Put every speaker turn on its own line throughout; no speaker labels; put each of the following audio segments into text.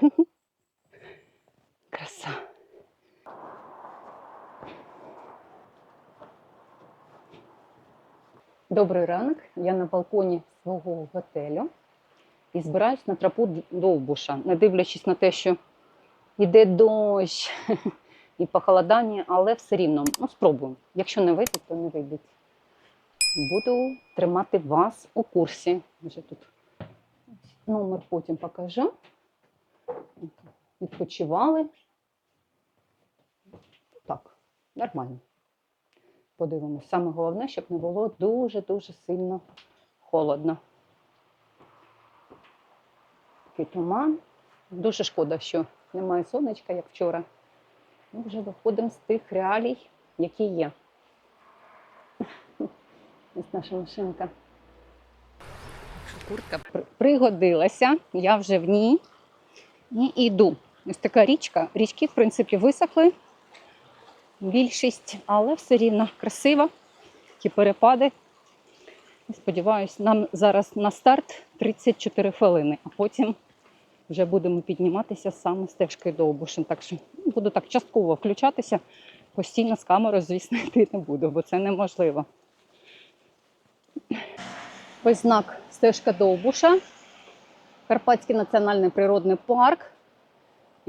Краса. Добрий ранок. Я на балконі свого готелю і збираюсь на тропу Довбуша, не дивлячись на те, що йде дощ і похолодання, але все рівно ну, спробуємо. Якщо не вийде, то не вийде. Буду тримати вас у курсі. Вже тут номер потім покажу. Відпочивали. Так, нормально. Подивимось. Саме головне, щоб не було дуже-дуже сильно холодно. Такий туман. Дуже шкода, що немає сонечка, як вчора. Ми вже виходимо з тих реалій, які є. Ось наша машинка. Куртка пригодилася, я вже в ній і йду. Ось така річка. Річки, в принципі, висохли більшість, але все рівно красиво. Ті перепади. Сподіваюсь, нам зараз на старт 34 хвилини, а потім вже будемо підніматися саме стежкою до Обушин. Так що буду так частково включатися. Постійно з камерою, звісно, йти не буду, бо це неможливо. Ось знак стежка Довбуша, Карпатський національний природний парк.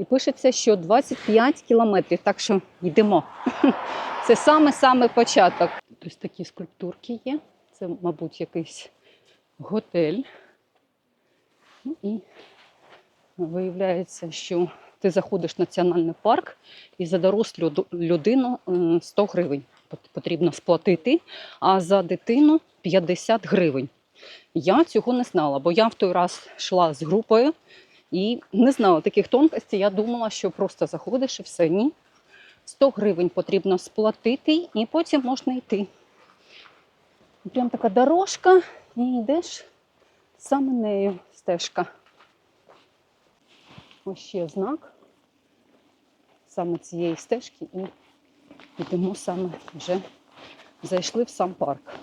І пишеться, що 25 кілометрів, так що йдемо. Це саме-саме початок. Тут ось такі скульптурки є. Це, мабуть, якийсь готель. Ну, і виявляється, що ти заходиш в національний парк і за дорослу людину е, 100 гривень потрібно сплатити, а за дитину 50 гривень. Я цього не знала, бо я в той раз йшла з групою і не знала таких тонкостей. Я думала, що просто заходиш і все. Ні. 100 гривень потрібно сплатити, і потім можна йти. Прям така дорожка, і йдеш саме нею стежка. Ось ще знак саме цієї стежки, і йдемо саме вже зайшли в сам парк.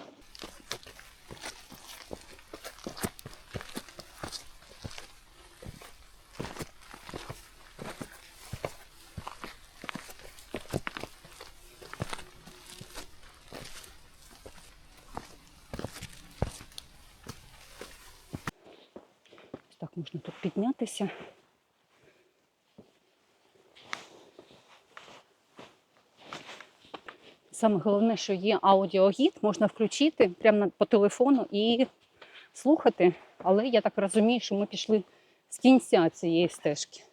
Ось Так можна тут піднятися. Саме головне, що є аудіогід, можна включити прямо по телефону і слухати. Але я так розумію, що ми пішли з кінця цієї стежки.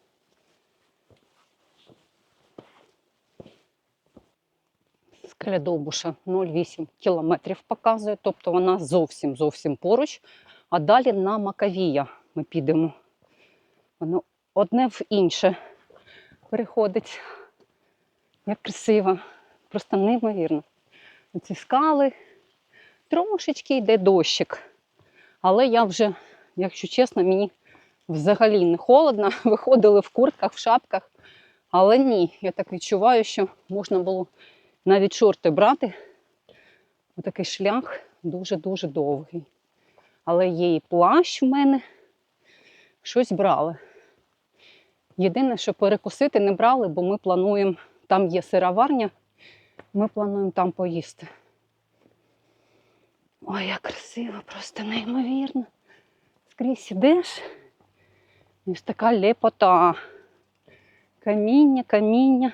Скаля Довбуша 0,8 кілометрів показує, тобто вона зовсім зовсім поруч. А далі на Макавія ми підемо. Воно одне в інше переходить. Як красиво, просто неймовірно. Ці скали, трошечки йде дощик. Але я вже, якщо чесно, мені взагалі не холодно. Виходили в куртках, в шапках. Але ні, я так відчуваю, що можна було навіть шорти брати. Отакий шлях дуже-дуже довгий. Але є і плащ в мене. Щось брали. Єдине, що перекусити не брали, бо ми плануємо, там є сироварня, ми плануємо там поїсти. Ой, як красиво, просто неймовірно. Скрізь ідеш. І ось така лепота. Каміння, каміння.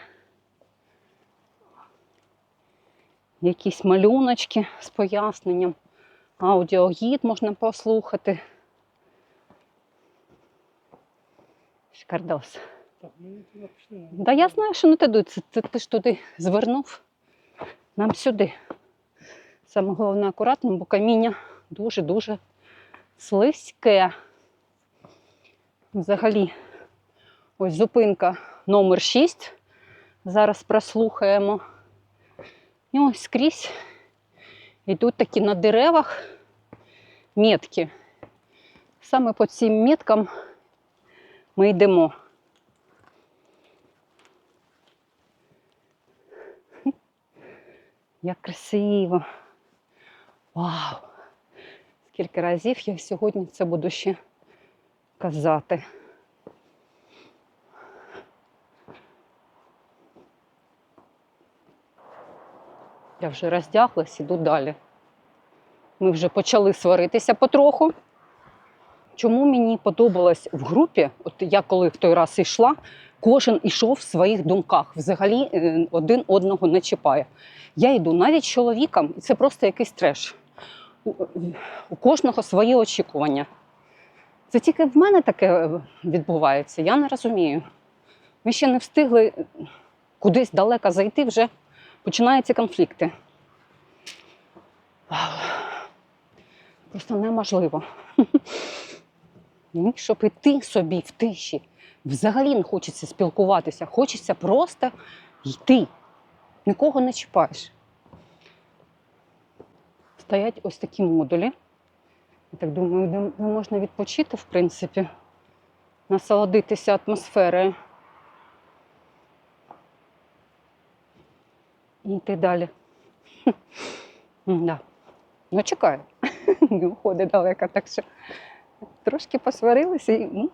Якісь малюночки з поясненням. Аудіогід можна послухати. Шкардос.
Так, пішли.
Да я знаю, що не туди. Це ти ж туди звернув. Нам сюди. Саме головне акуратно, бо каміння дуже-дуже слизьке. Взагалі, ось зупинка номер 6. Зараз прослухаємо. І ось скрізь йдуть такі на деревах метки. Саме по цим меткам ми йдемо. Як красиво. Вау! Скільки разів я сьогодні це буду ще казати. Я вже роздяглась, іду далі. Ми вже почали сваритися потроху. Чому мені подобалось в групі, от я коли в той раз йшла, кожен ішов в своїх думках, взагалі е, один одного не чіпає. Я йду навіть з чоловіком, і це просто якийсь треш. У, у кожного свої очікування. Це тільки в мене таке е, відбувається, я не розумію. Ми ще не встигли кудись далеко зайти, вже починаються конфлікти. Просто неможливо. Щоб іти собі в тиші, взагалі не хочеться спілкуватися, хочеться просто йти. Нікого не чіпаєш. Стоять ось такі модулі. Я так думаю, де можна відпочити, в принципі, насолодитися атмосферою. І йти далі. Да. Ну, чекаю. Не уходить далеко, так що трошки посварилися і ну,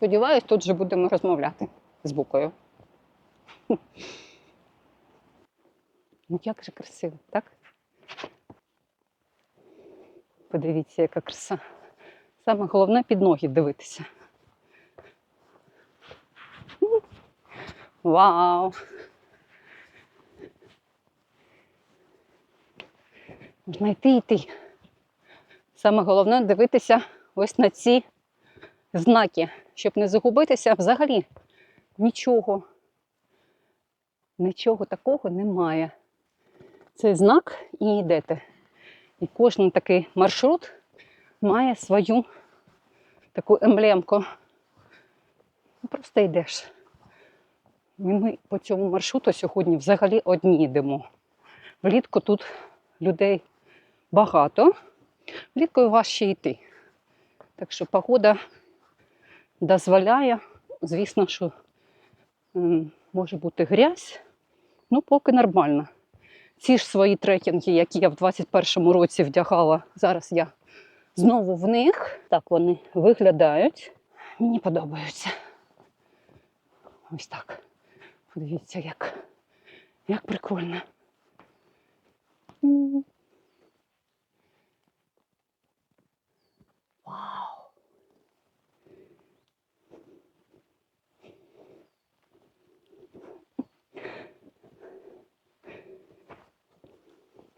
сподіваюсь, тут же будемо розмовляти з букою. Ну, як же красиво, так? Подивіться, яка краса. Саме головне під ноги дивитися. Вау! Можна йти йти. Саме головне дивитися ось на ці знаки, щоб не загубитися взагалі нічого. Нічого такого немає. Цей знак і йдете. І кожен такий маршрут має свою таку емблемку. Ну, Просто йдеш. І ми по цьому маршруту сьогодні взагалі одні йдемо. Влітку тут людей багато, влітку важче йти. Так що погода дозволяє, звісно, що може бути грязь, ну поки нормально. Ці ж свої трекінги, які я в 21-му році вдягала, зараз я знову в них. Так вони виглядають. Мені подобаються. Ось так. Подивіться, як, як прикольно.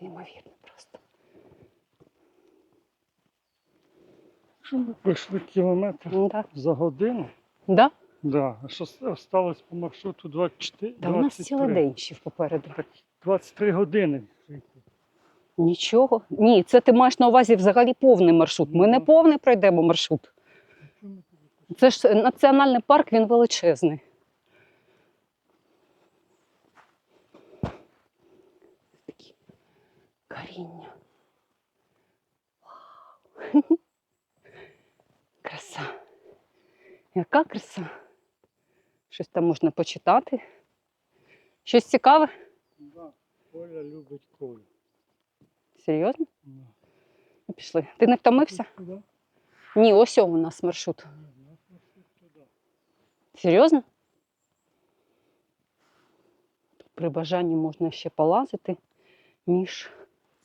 Неймовірно просто.
Що ми пройшли кілометр
Да.
за годину?
Да?
Да. А що с- осталось по маршруту 24?
Та у нас цілий день ще попереду.
Так 23 години.
Нічого. Ні, це ти маєш на увазі взагалі повний маршрут. Ми не
Ну.
повний пройдемо маршрут. Це ж національний парк, він величезний. коріння. Вау. Краса. Яка краса? Щось там можна почитати. Щось цікаве?
Да. Оля любить колю.
Серйозно?
Да.
Ну, Пішли. Ти не втомився?
Туди?
Ні, ось у нас маршрут.
Ні, у нас маршрут туди.
Серйозно? При бажанні можна ще полазити між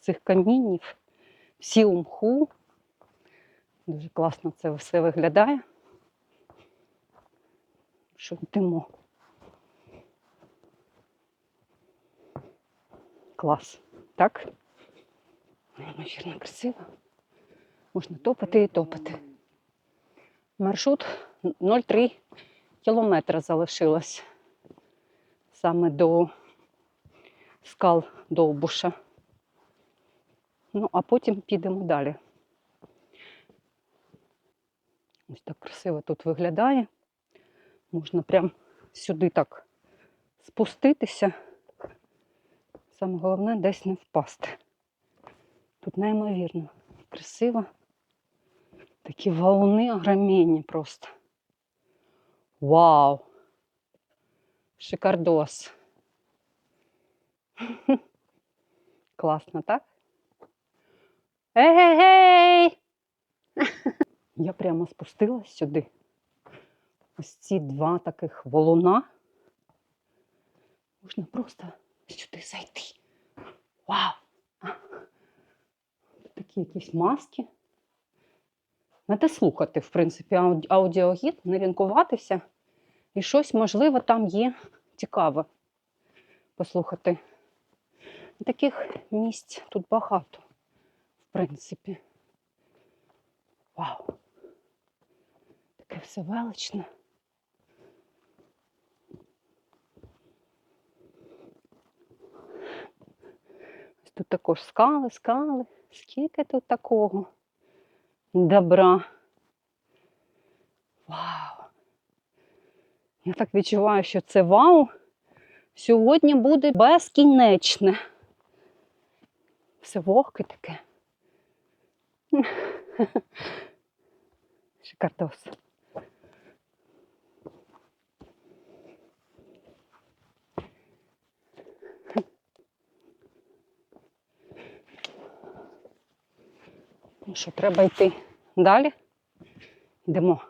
Цих камінів. Всі у мху. Дуже класно це все виглядає. Що йдемо. Клас. Так? Неймовірно красиво. Можна топати і топати. Маршрут 0,3 кілометра залишилось саме до скал Довбуша. Ну, а потім підемо далі. Ось так красиво тут виглядає. Можна прям сюди так спуститися. Саме головне десь не впасти. Тут неймовірно красиво. Такі валуни огроменні просто. Вау! Шикардос. Класно, так? Ей-гей-гей! Я прямо спустилась сюди. Ось ці два таких валуна. Можна просто сюди зайти. Вау! Такі якісь маски. Надо слухати, в принципі, аудіогід, не лінкуватися. І щось, можливо, там є цікаве послухати. Таких місць тут багато, принципі. Вау! Таке все величне. Ось Тут також скали, скали. Скільки тут такого добра. Вау! Я так відчуваю, що це вау сьогодні буде безкінечне. Все вогке таке. Шикардос. Ну що, треба йти далі? Йдемо.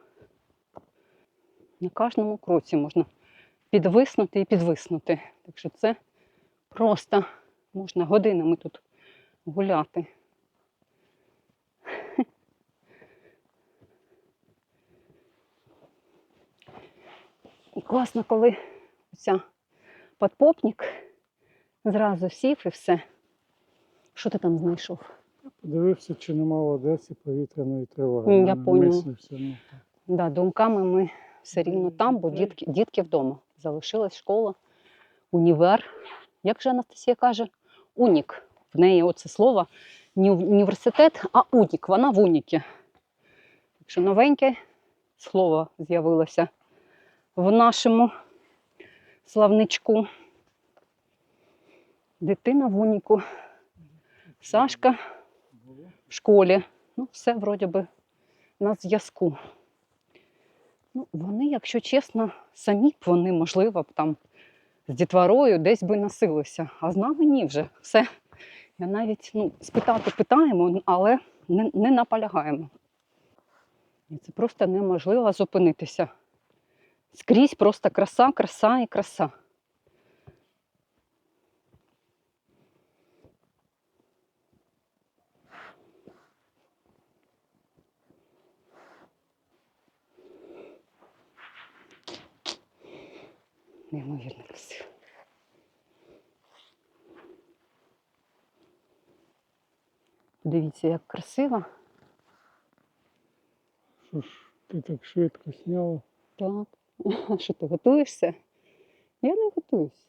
На кожному кроці можна підвиснути і підвиснути. Так що це просто можна годинами тут гуляти. Класно, коли ця подпопник зразу сів і все. Що ти там знайшов?
Подивився, чи нема в Одесі повітряної тривоги.
Я поняла. Да, думками ми все рівно там, бо дітки, дітки вдома. Залишилась школа, універ. Як же Анастасія каже? Унік. В неї оце слово не університет, а унік. Вона в унікі. Так що новеньке слово з'явилося в нашому славничку. Дитина в уніку. Сашка в школі. Ну, все вроді би на зв'язку. Ну, вони, якщо чесно, самі б вони, можливо, б там з дітворою десь би носилися. А з нами ні вже. Все. Я навіть ну, спитати питаємо, але не, не наполягаємо. І це просто неможливо зупинитися. Скрізь просто краса, краса і краса. Неймовірно красиво. Подивіться, як красиво.
Що ж ти так швидко сняла?
Так. Що ти готуєшся? Я не готуюсь.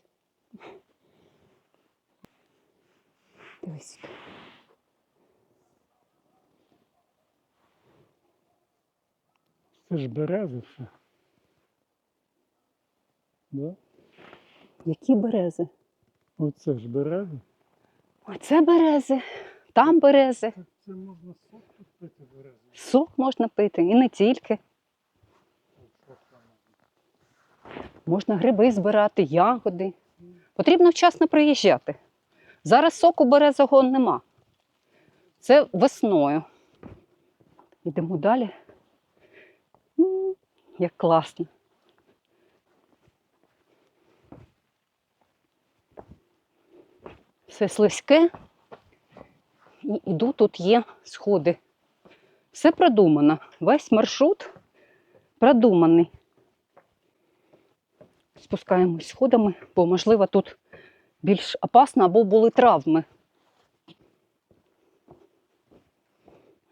Дивись.
Це ж берези все. Да?
Які берези?
Оце ж берези.
Оце берези, там берези.
Це можна сок тут пити берези.
Сок можна пити і не тільки. Можна гриби збирати, ягоди. Потрібно вчасно приїжджати. Зараз соку березового нема. Це весною. Йдемо далі. Як класно. Все слизьке. І іду, тут є сходи. Все продумано. Весь маршрут продуманий. Спускаємось сходами, бо, можливо, тут більш опасно або були травми.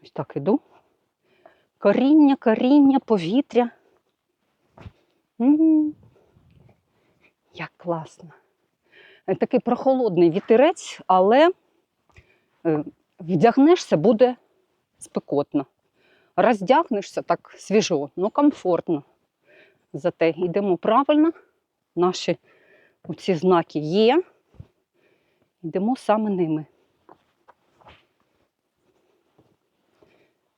Ось так іду. Коріння, коріння, повітря. М, Як класно. Е, Такий прохолодний вітерець, але е, вдягнешся буде спекотно. Роздягнешся так свіжо, ну комфортно. Зате йдемо правильно. Наші оці знаки є. Йдемо саме ними.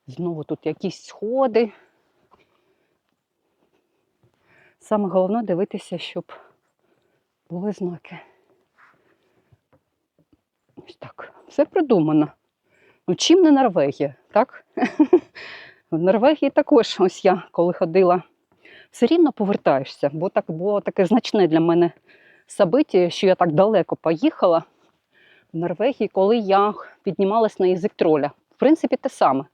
Знову тут якісь сходи. Саме головне дивитися, щоб були знаки. Ось так. Все придумано. Ну, чим не Норвегія, так? В Норвегії також, ось я коли ходила, все рівно повертаєшся, бо так було таке значне для мене собиття, що я так далеко поїхала. в Норвегії, коли я піднімалась на язик троля. В принципі, те саме,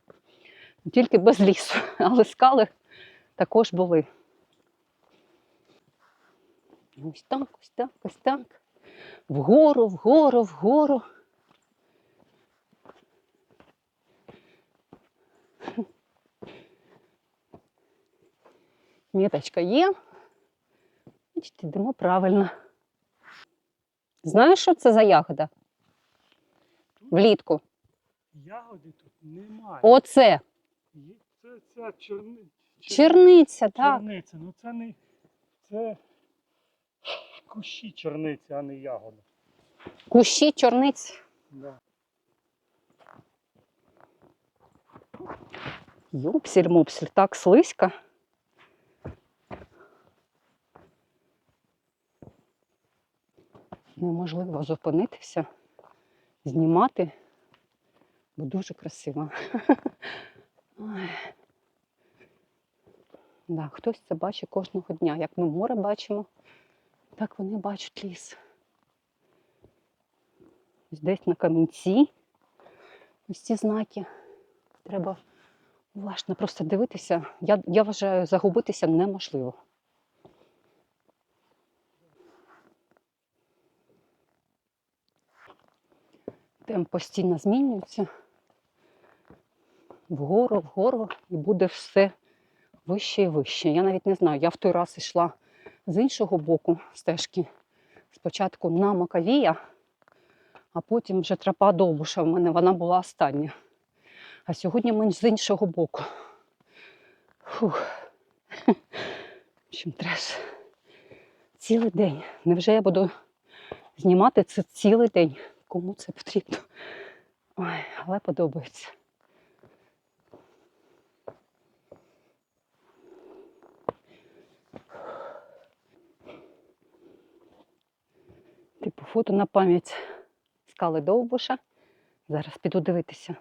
тільки без лісу, але скали також були. Ось так, ось так, ось так. Вгору, вгору, вгору. Міточка є. Значить, йдемо правильно. Знаєш, що це за ягода? Влітку.
Ягоди тут немає.
Оце
Це ця чорни... чор-
черниця, так.
Чорниця. Ну це не. Це кущі чорниці, а не ягода.
Кущі чорниць.
Да.
Юпсіль-мупсіль, так слизько. Неможливо зупинитися, знімати, бо дуже красиво. Да, хтось це бачить кожного дня. Як ми море бачимо, так вони бачать ліс. Ось Десь на камінці. Ось ці знаки. Треба уважно просто дивитися. Я, я вважаю, загубитися неможливо. Темп постійно змінюється. Вгору, вгору, і буде все вище і вище. Я навіть не знаю. Я в той раз йшла з іншого боку стежки. Спочатку на Макавія, а потім вже тропа Довбуша. В мене вона була остання. А сьогодні ми з іншого боку. Фух. Общем, треш. Цілий день. Невже я буду знімати це цілий день? Кому це потрібно? Ой, але подобається. Типу фото на пам'ять скали Довбуша. Зараз піду дивитися.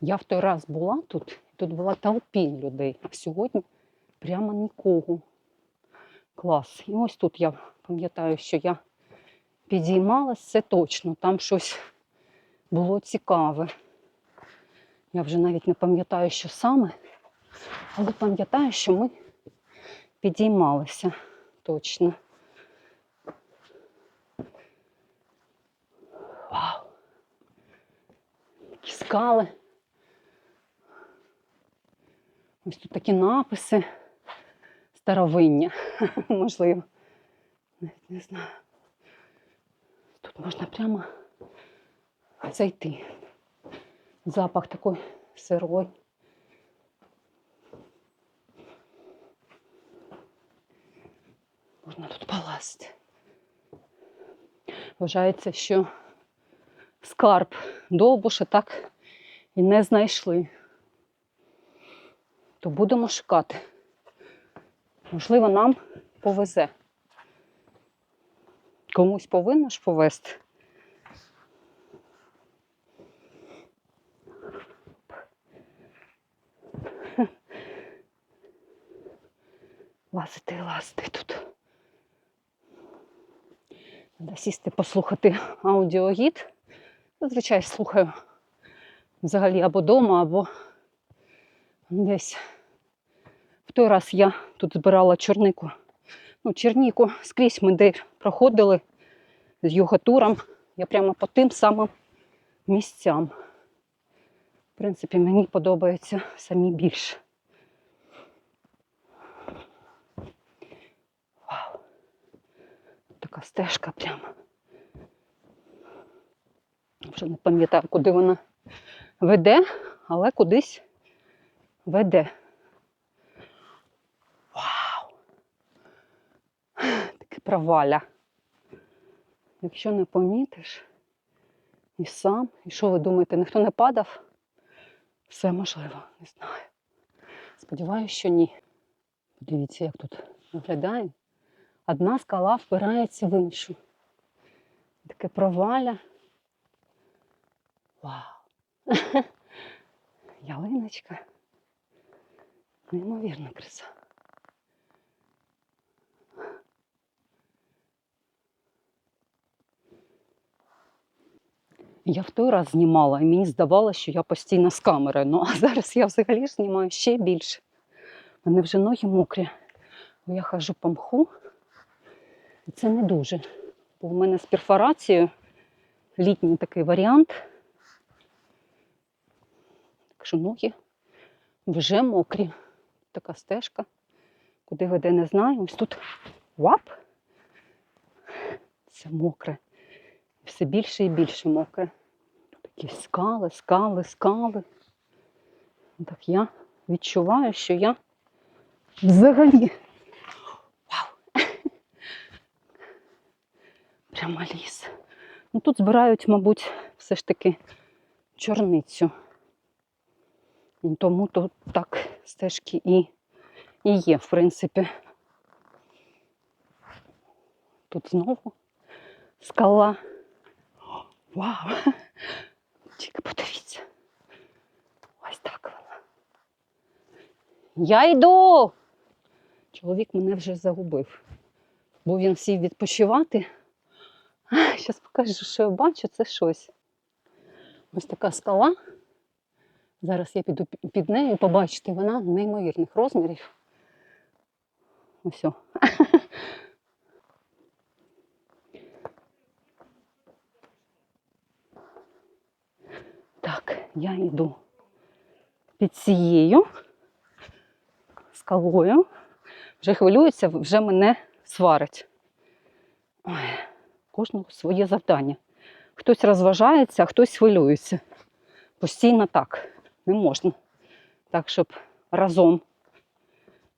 Я в той раз була тут, тут була толпінь людей, а сьогодні прямо нікого. Клас. І ось тут я пам'ятаю, що я підіймалась, це точно, там щось було цікаве. Я вже навіть не пам'ятаю, що саме, але пам'ятаю, що ми підіймалися точно. Вау! Такі скали. Ось тут такі написи старовинні, можливо. Навіть не знаю. Тут можна прямо зайти. Запах такий сирой. Можна тут полазити. Вважається, що скарб довбуша так і не знайшли. То будемо шукати. Можливо, нам повезе. Комусь повинно ж повезти. Лазити лазити тут. Треба сісти послухати аудіогід. Зазвичай слухаю взагалі або вдома, або десь. Той раз я тут збирала чорнику. Ну, черніку скрізь ми де проходили з його туром. Я прямо по тим самим місцям. В принципі, мені подобаються самі більше. Вау. Така стежка прямо. Вже не пам'ятаю, куди вона веде, але кудись веде. Вау! Таке проваля. Якщо не помітиш, і сам, і що ви думаєте, ніхто не падав? Все можливо, не знаю. Сподіваюся, що ні. Подивіться, як тут виглядає. Одна скала впирається в іншу. Таке проваля. Вау! Ялиночка. Неймовірна краса. Я в той раз знімала, і мені здавалося, що я постійно з камерою. Ну а зараз я взагалі знімаю ще більше. У мене вже ноги мокрі. Я хожу по мху. І це не дуже. Бо в мене з перфорацією літній такий варіант. Так що ноги вже мокрі. Така стежка. Куди веде, не знаю. Ось тут вап. Це мокре. Все більше і більше мокре. Такі скали, скали, скали. Так я відчуваю, що я взагалі. Вау! Прямо ліс. Ну, тут збирають, мабуть, все ж таки чорницю. Тому тут так стежки і, і є, в принципі. Тут знову скала. Вау! Тільки подивіться. Ось так вона. Я йду. Чоловік мене вже загубив, бо він сів відпочивати. Зараз покажу, що я бачу, це щось. Ось така скала. Зараз я піду під нею побачите, вона неймовірних розмірів. Ось. о. Так, я йду під цією скалою. Вже хвилюється, вже мене сварить. Ой, кожного своє завдання. Хтось розважається, а хтось хвилюється. Постійно так не можна. Так, щоб разом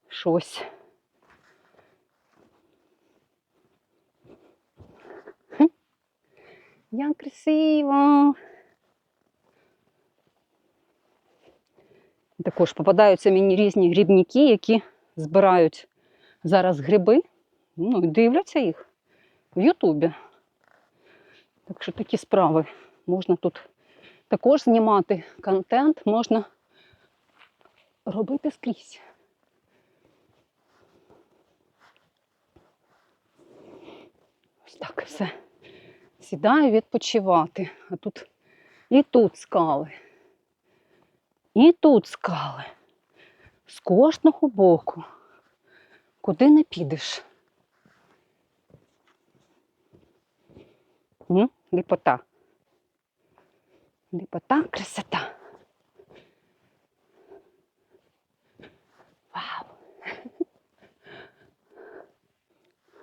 щось. Як красиво! Також попадаються мені різні грибники, які збирають зараз гриби, ну і дивляться їх в Ютубі. Так що такі справи. Можна тут також знімати контент, можна робити скрізь. Ось так все. Сідаю відпочивати. А тут і тут скали. І тут скали. З кожного боку. Куди не підеш. М? Ліпота. Ліпота, красота. Вау.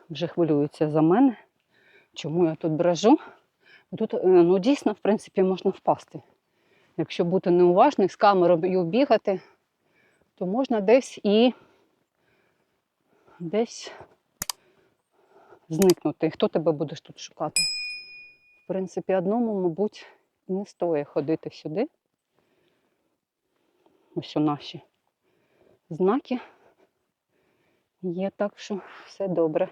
Вже хвилюються за мене. Чому я тут брожу? Тут е, ну, дійсно, в принципі, можна впасти. Якщо бути неуважним, з камерою бігати, то можна десь і десь зникнути. Хто тебе будеш тут шукати? В принципі, одному, мабуть, не стоїть ходити сюди. Ось у наші знаки є, так що все добре.